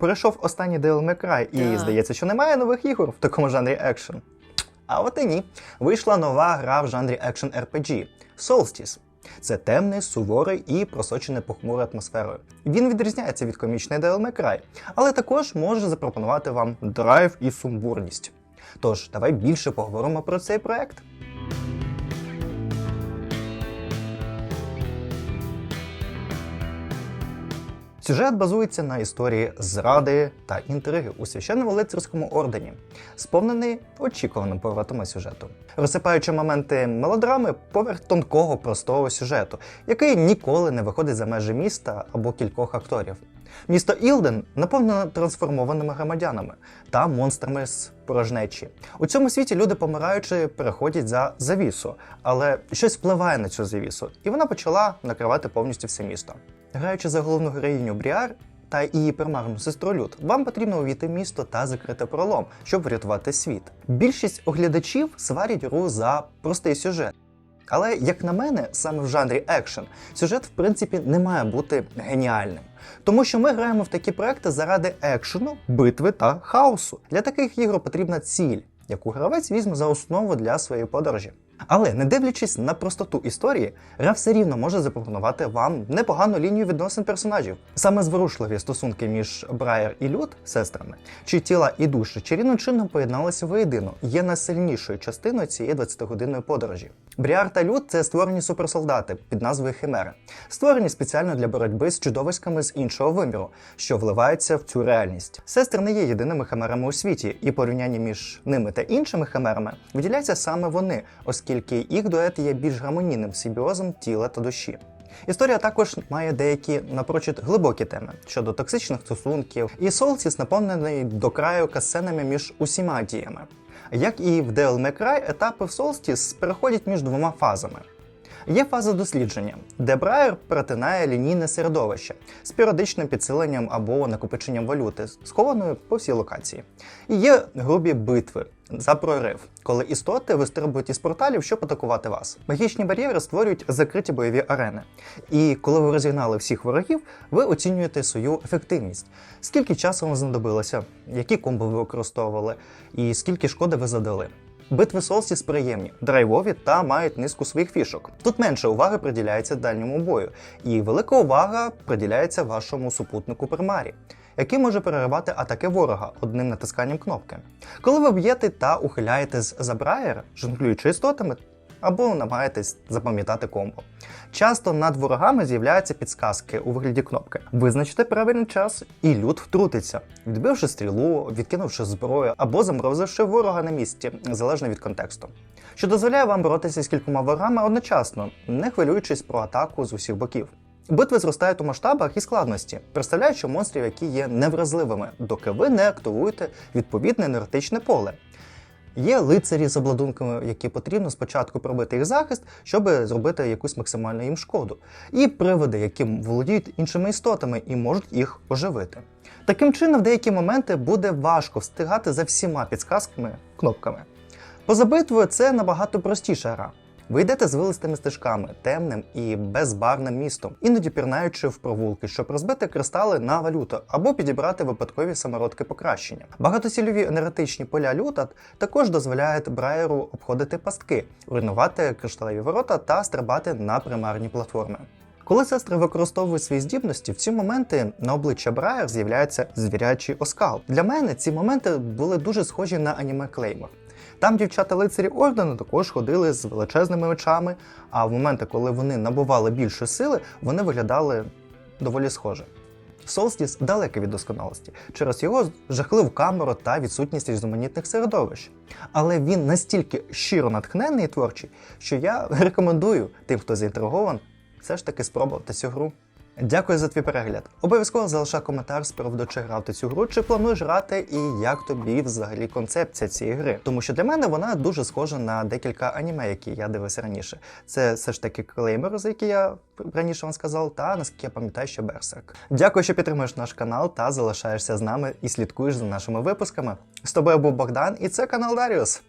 Пройшов останній Devil May Cry, і Так. здається, що немає нових ігор в такому жанрі екшен. А от і ні. Вийшла нова гра в жанрі екшен RPG Solstice. Це темний, суворий і просочений похмурою атмосферою. Він відрізняється від комічної Devil May Cry, але також може запропонувати вам драйв і сумбурність. Тож, давай більше поговоримо про цей проект. Сюжет базується на історії зради та інтриги у священному лицарському ордені, сповнений очікуваним поворотами сюжету, розсипаючи моменти мелодрами поверх тонкого простого сюжету, який ніколи не виходить за межі міста або кількох акторів. Місто Ілден наповнено трансформованими громадянами та монстрами з порожнечі. У цьому світі люди, помираючи, переходять за завісу, але щось впливає на цю завісу, і вона почала накривати повністю все місто. Граючи за головну героїню Бріар та її примарну сестру Люд, вам потрібно увійти місто та закрити пролом, щоб врятувати світ. Більшість оглядачів сварять гру за простий сюжет. Але, як на мене, саме в жанрі екшен, сюжет в принципі не має бути геніальним. Тому що ми граємо в такі проекти заради екшену, битви та хаосу. Для таких ігор потрібна ціль, яку гравець візьме за основу для своєї подорожі. Але не дивлячись на простоту історії, гра все рівно може запропонувати вам непогану лінію відносин персонажів. Саме зворушливі стосунки між Брайер і Люд, сестрами, чи тіла і душі чарівним чином поєдналися воєдино, є найсильнішою частиною цієї 20-годинної подорожі. Бріар та Люд це створені суперсолдати під назвою Химери, створені спеціально для боротьби з чудовиськами з іншого виміру, що вливаються в цю реальність. Сестри не є єдиними химерами у світі, і порівняння між ними та іншими химерами виділяються саме вони, оскільки їх дует є більш гармонійним симбіозом тіла та душі. Історія також має деякі напрочуд глибокі теми щодо токсичних стосунків, і Солсіс наповнений до краю касценами між усіма діями. Як і в May Cry, етапи в Solstice переходять між двома фазами. Є фаза дослідження, де Брайер перетинає лінійне середовище з періодичним підсиленням або накопиченням валюти, схованою по всій локації. І є грубі битви за прорив, коли істоти вистрибують із порталів, щоб атакувати вас. Магічні бар'єри створюють закриті бойові арени. І коли ви розігнали всіх ворогів, ви оцінюєте свою ефективність. Скільки часу вам знадобилося, які комби ви використовували, і скільки шкоди ви задали. Битви Солсіс приємні, драйвові та мають низку своїх фішок. Тут менше уваги приділяється дальньому бою, і велика увага приділяється вашому супутнику примарі, який може переривати атаки ворога одним натисканням кнопки. Коли ви б'єте та ухиляєтесь за Брайер, жонглюючи істотами, або намагаєтесь запам'ятати комбо. Часто над ворогами з'являються підсказки у вигляді кнопки. Визначте правильний час, і люд втрутиться, відбивши стрілу, відкинувши зброю або заморозивши ворога на місці, залежно від контексту. Що дозволяє вам боротися з кількома ворогами одночасно, не хвилюючись про атаку з усіх боків. Битви зростають у масштабах і складності, представляючи монстрів, які є невразливими, доки ви не активуєте відповідне енергетичне поле. Є лицарі з обладунками, які потрібно спочатку пробити їх захист, щоб зробити якусь максимальну їм шкоду, і приводи, які володіють іншими істотами і можуть їх оживити. Таким чином, в деякі моменти буде важко встигати за всіма підсказками кнопками. Поза битвою це набагато простіша гра. Ви йдете з вилистими стежками, темним і безбарним містом, іноді пірнаючи в провулки, щоб розбити кристали на валюту або підібрати випадкові самородки покращення. Багатосільові енергетичні поля люта також дозволяють Брайеру обходити пастки, руйнувати кришталеві ворота та стрибати на примарні платформи. Коли сестри використовують свої здібності, в ці моменти на обличчя Брайер з'являється звірячий оскал. Для мене ці моменти були дуже схожі на аніме клеймор. Там дівчата лицарі ордену також ходили з величезними очами, а в моменти, коли вони набували більше сили, вони виглядали доволі схоже. Солстіс далекий від досконалості через його жахливу камеру та відсутність різноманітних середовищ. Але він настільки щиро натхненний і творчий, що я рекомендую тим, хто заінтригован, все ж таки спробувати цю гру. Дякую за твій перегляд. Обов'язково залишай коментар з приводу, чи грав ти цю гру, чи плануєш грати, і як тобі взагалі концепція цієї гри. Тому що для мене вона дуже схожа на декілька аніме, які я дивився раніше. Це все ж таки клеймер, за який я раніше вам сказав, та наскільки я пам'ятаю, що Берсерк. Дякую, що підтримуєш наш канал та залишаєшся з нами і слідкуєш за нашими випусками. З тобою був Богдан, і це канал Даріус.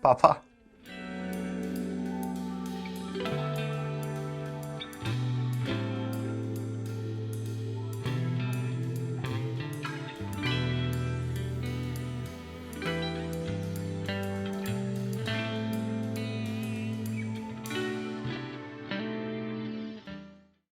Па-па!